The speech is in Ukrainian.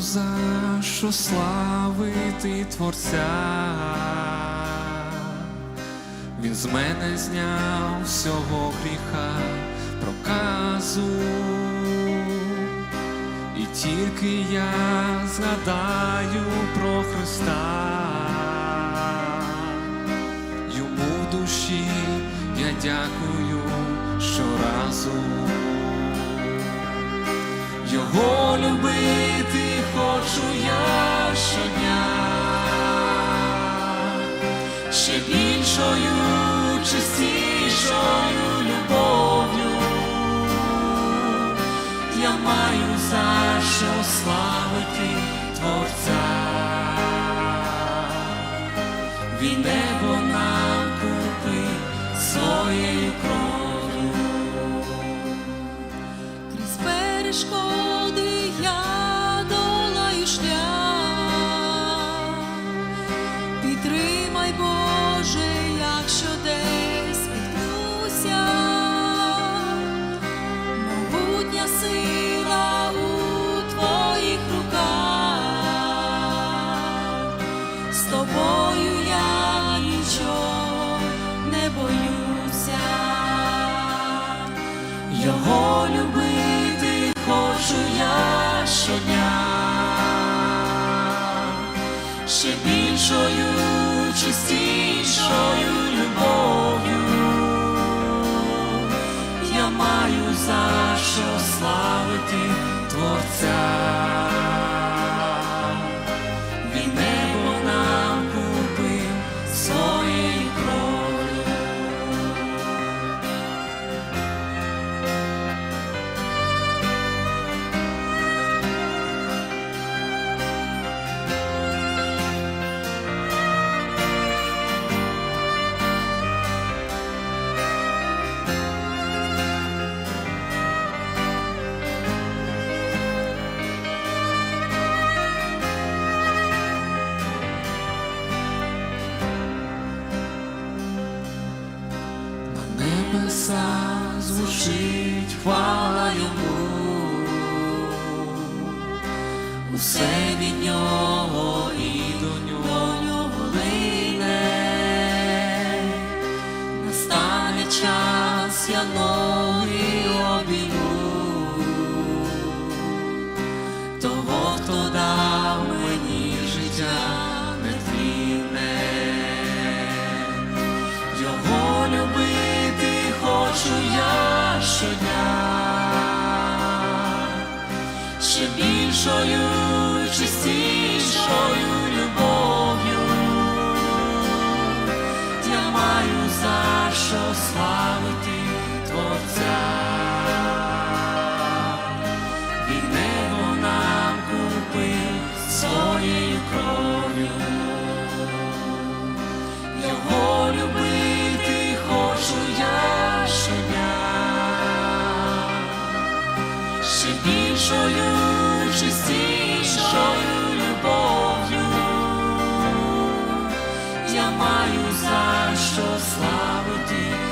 за що славити Творця. Він з мене зняв всього гріха проказу, і тільки я згадаю про Христа, йому в душі я дякую щоразу. Його любити більшою, чистішою любов'ю я маю за що славити Творця. Він небо нам купив своєю кров'ю. Крізь перешкоди Боже, якщо десь спіткнуся. Могутня сила у твоїх руках. З тобою я нічого не боюся. Його любити маю за що славити Творця. Небесах звучить хвала йому, усе від нього і до нього лине, настане час, я ноги обійму, того, хто дав ще більшою, ще більшою, чистішою любов'ю. Я маю за що славити